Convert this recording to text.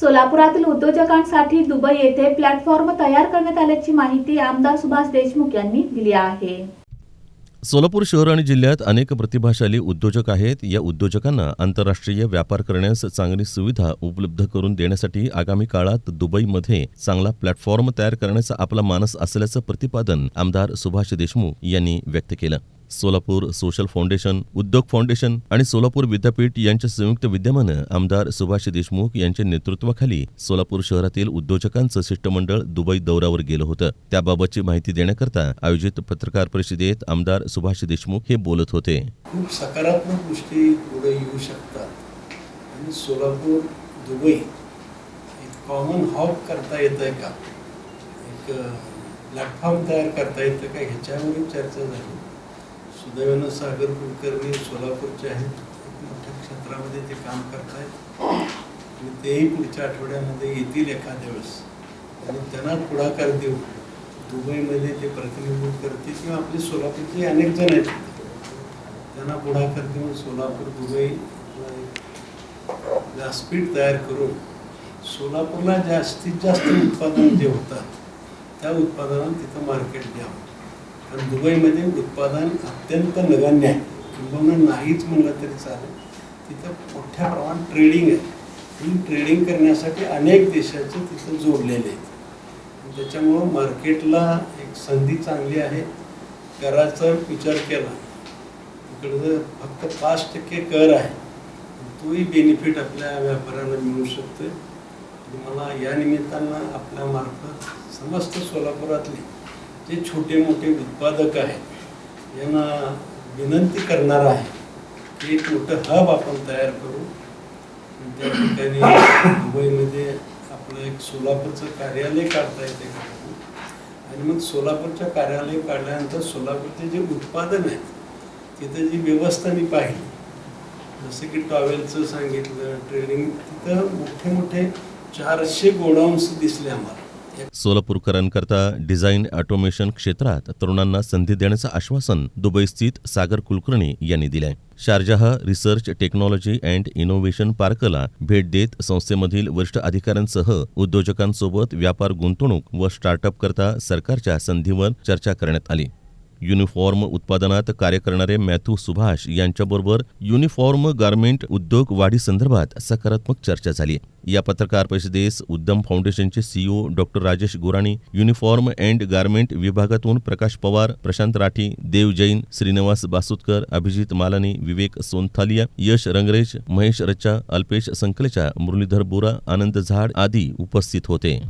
सोलापुरातील उद्योजकांसाठी दुबई येथे प्लॅटफॉर्म तयार करण्यात आल्याची माहिती आमदार सुभाष देशमुख यांनी दिली आहे. सोलापूर शहर आणि जिल्ह्यात अनेक प्रतिभाशाली उद्योजक आहेत. या उद्योजकांना आंतरराष्ट्रीय व्यापार करण्यास चांगली सुविधा उपलब्ध करून देण्यासाठी आगामी काळात दुबईमध्ये चांगला प्लॅटफॉर्म तयार करण्याचा आपला मानस असल्याचं प्रतिपादन आमदार सुभाष देशमुख यांनी व्यक्त केलं. Solapur social foundation Udyog foundation आणि सोलापूर विद्यापीठ यांच्या संयुक्त विद्यमानं आमदार सुभाष देशमुख यांच्या नेतृत्वाखाली सोलापूर शहरातील उद्योजकांचं शिष्टमंडळ दुबई दौऱ्यावर गेलं होतं. त्याबाबतची माहिती देण्याकरता आयोजित पत्रकार परिषदेत आमदार सुभाष देशमुख हे बोलत होते. खूप सकारात्मक गोष्टी पुढे येऊ शकतात. आणि सोलापूर दुबई एक कॉमन हॉब करता येत आहे का? एक प्लॅटफॉर्म तयार करता येतं का? ह्याच्यावरून चर्चा झाली. सुदैवानं सागर कुलकर्णी सोलापूरचे आहेत. मोठ्या क्षेत्रामध्ये ते काम करतायत. आणि तेही पुढच्या आठवड्यामध्ये येतील एखाद्या वेळेस. आणि त्यांना पुढाकार देऊ दुबईमध्ये ते प्रतिनिधित्व करतील किंवा आपले सोलापूरचे अनेक जण आहेत. त्यांना पुढाकार देऊन सोलापूर दुबई व्यासपीठ तयार करून सोलापूरला जास्तीत जास्त उत्पादन जे होतात त्या उत्पादनात तिथं मार्केट द्यावं. कारण दुबईमध्ये उत्पादन अत्यंत नगण्य आहे. किंबहुना नाहीच म्हणलं तरी चालेल. तिथं मोठ्या प्रमाणात ट्रेडिंग आहे. ही ट्रेडिंग करण्यासाठी अनेक देशाचे तिथं जोडलेले आहेत. त्याच्यामुळं मार्केटला एक संधी चांगली आहे. कराचा विचार केला. इकडं फक्त पाच टक्के कर आहे तोही बेनिफिट आपल्या व्यापाऱ्यांना मिळू शकतो मला या निमित्तानं आपल्या मार्फत समस्त सोलापुरातली जे छोटे मोठे उत्पादक आहेत यांना विनंती करणार आहे एक मोठं हब आपण तयार करू. त्या ठिकाणी दुबईमध्ये आपलं एक सोलापूरचं कार्यालय काढता येते आणि मग सोलापूरच्या कार्यालय काढल्यानंतर सोलापूरचे जे उत्पादन आहे तिथं जी व्यवस्था मी पाहिली जसं की टॉवेलचं सांगितलं ट्रेडिंग तिथं मोठे मोठे चारशे गोडाऊन्स दिसले आम्हाला. सोलापूरकरांकरता डिझाईन ऑटोमेशन क्षेत्रात तरुणांना संधी देण्याचं आश्वासन दुबई स्थित सागर कुलकर्णी यांनी दिलंय. Sharjah research technology and innovation पार्कला भेट देत संस्थेमधील वरिष्ठ अधिकाऱ्यांसह उद्योजकांसोबत व्यापार गुंतवणूक व स्टार्टअप करता सरकारच्या संधीवर चर्चा करण्यात आली. युनिफॉर्म उत्पादनात कार्य करणारे मॅथ्यू सुभाष यांच्याबरोबर युनिफॉर्म गारमेंट उद्योग वाढीसंदर्भात सकारात्मक चर्चा झाली. या पत्रकार परिषदेस उद्यम फाउंडेशनचे CEO doctor Rajesh Gorani uniform and garment विभागातून प्रकाश पवार प्रशांत राठी देव जैन श्रीनिवास बासुतकर अभिजित मालानी विवेक सोनथालिया यश रंगरेश महेश रच्चा अल्पेश संकलेचा मुरलीधर बोरा आनंद झाड आदी उपस्थित होते.